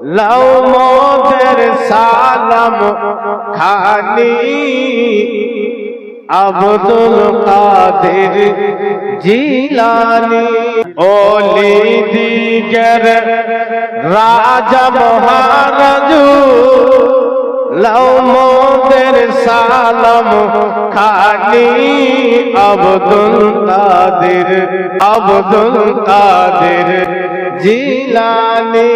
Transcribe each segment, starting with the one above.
লও মোদের সালাম খানি আব্দুল কাদের জিলানি। ওলি দিগর রাজা মহারাজু লও মোদের সালাম খানি আব্দুল কাদের আব্দুল কাদের। জিলানি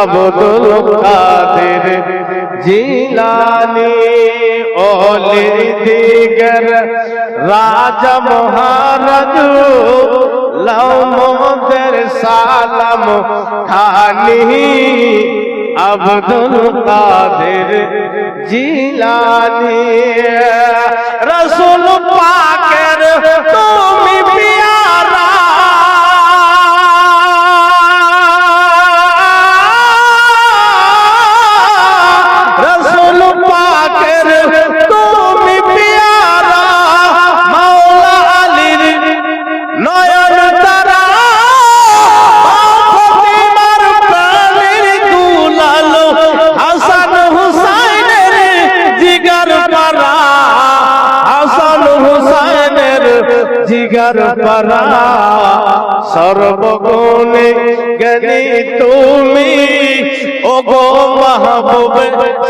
আব্দুল কাদের, জিলানি ওলি দিগর রাজা মহারাজ। লও মোদের সালাম খানি আব্দুল কাদের, জিলানি। রসুল পাকের জিগার পারা সর্বগুণে জ্ঞানী তুমি। ওগো মাহবুব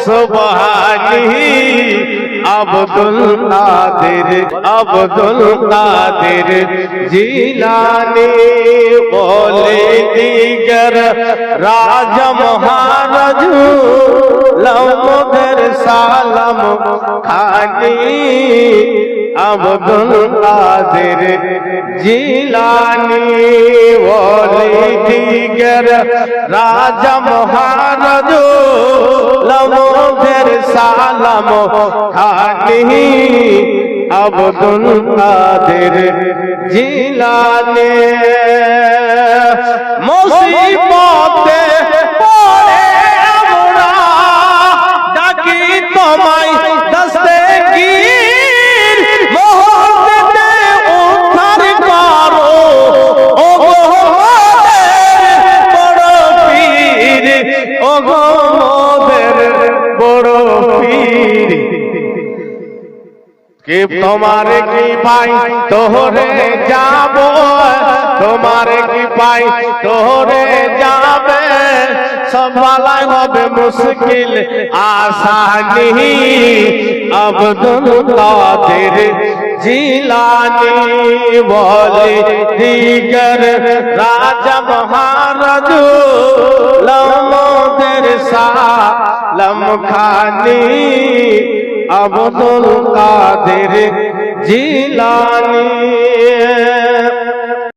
সুবহানি, আব্দুল কাদের আব্দুল কাদের জিলানি বলে দিগর রাজ মহারাজ লমদের সালাম খানি আব্দুল কাদের জিলানি বলে দিগর রাজ মহারাজ লমদের সালাম খানি আব্দুল কাদের জিলানি গো বড় পীর। কে তোমার কি পাই তোহরে যাব? তোমার কি পাই তোহরে যাবে। সবালাই হবে মুশকিল আসানি আব্দুল কাদের জিলানি বলে দিগর রাজা মহারাজ। সালাম খানি আব্দুল কাদের জিলানি।